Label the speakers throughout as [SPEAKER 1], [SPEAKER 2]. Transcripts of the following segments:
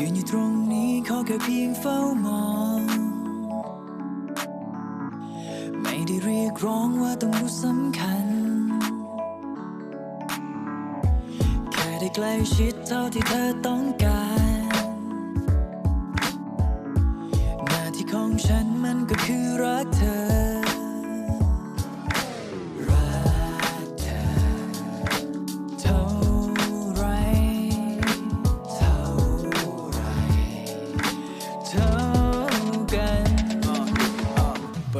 [SPEAKER 1] ยืนอยู่ตรงนี้ขอแค่เพียงเฝ้ามอง ไม่ได้เรียกร้องว่าต้องรู้สำคัญ แค่ได้ใกล้ชิดเท่าที่เธอต้องการ หน้าที่ของฉันมันก็คือรักเธอ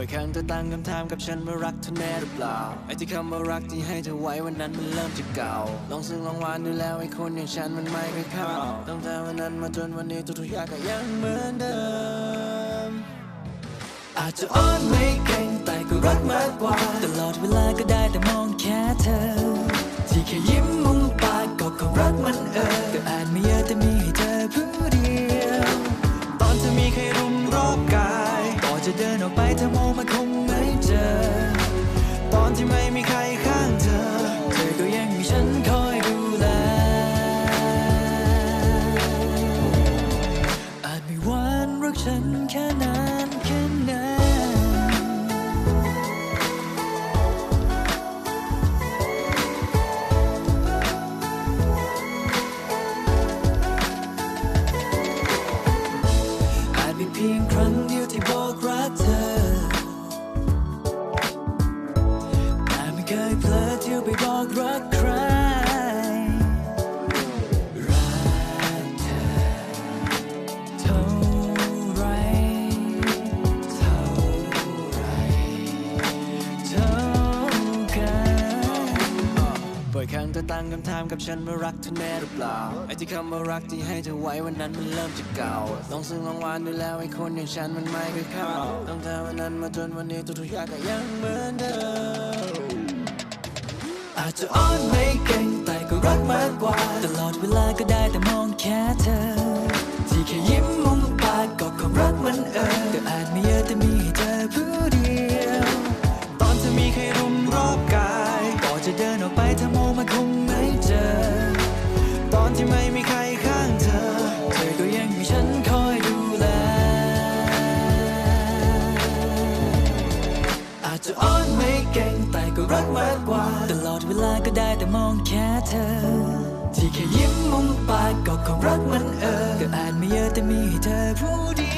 [SPEAKER 1] อ
[SPEAKER 2] ยครั้งเธอตั้งคำถามกับฉันว่ารักเธอแน่หรือเปล่า ไอ้ที่คำว่ารักที่ให้เธอไว้วันนั้นมันเริ่มจะเก่า ลองซึ่งลองหวานดูแล้วไอ้คนอย่างฉันมันไม่เคยเข้า ตั้งแต่วันนั้นมาจนวันนี้ทุกๆอย่างก็ยังเหมือนเดิม
[SPEAKER 1] อาจจะอ้อนไม่เก่งแต่ก็รักมากกว่า ตลอดเวลาก็ได้แต่มองแค่เธอ ที่แค่ยิ้มมุมปากก็คงรักมันเออก็อาจ
[SPEAKER 2] บ่
[SPEAKER 1] อยครั้งเธอตั้
[SPEAKER 2] งคำถามกับฉันว่ารักเธอแน่หรือเปล่า ไอ้ที่คำว่ารักที่ให้เธอไว้วันนั้นมันเริ่มจะเก่าลองซึ่งลองหวานดูแล้วไอ้คนอย่างฉันมันไม่เคยเข้าตั้งแต่วันนั้นมาจนวันนี้ทุกๆอย่างก็ยังเหมือนเดิม
[SPEAKER 1] อาจจะอ้อนไม่เก่งแต่ก็รักมากกว่า ตลอดเวลาก็ได้แต่มองแค่เธอ ที่แค่ยิ้มมุมปากก็คงรักมันเออก็อาจไม่เยอะแต่มีให้เธอผู้เดียว
[SPEAKER 2] ตอนเธอมีใครรุมรอบกาย
[SPEAKER 1] ก่อนจะเดินออกไป
[SPEAKER 2] รั
[SPEAKER 1] กมากกว่า ตลอดเวลาก็ได้แต่มองแค่เธอ ที่แค่ยิ้มมุมปากก็ความรักมันเออ ก็อ่านไม่เยอะแต่มีให้เธอผู้ดี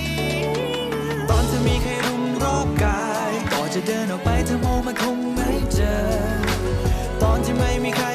[SPEAKER 2] ตอนเธอมีใครรุมรอบกาย
[SPEAKER 1] ก่อนจะเดินออกไปเธอมองมาคงไม่เจอ ตอนที่ไม่มีใคร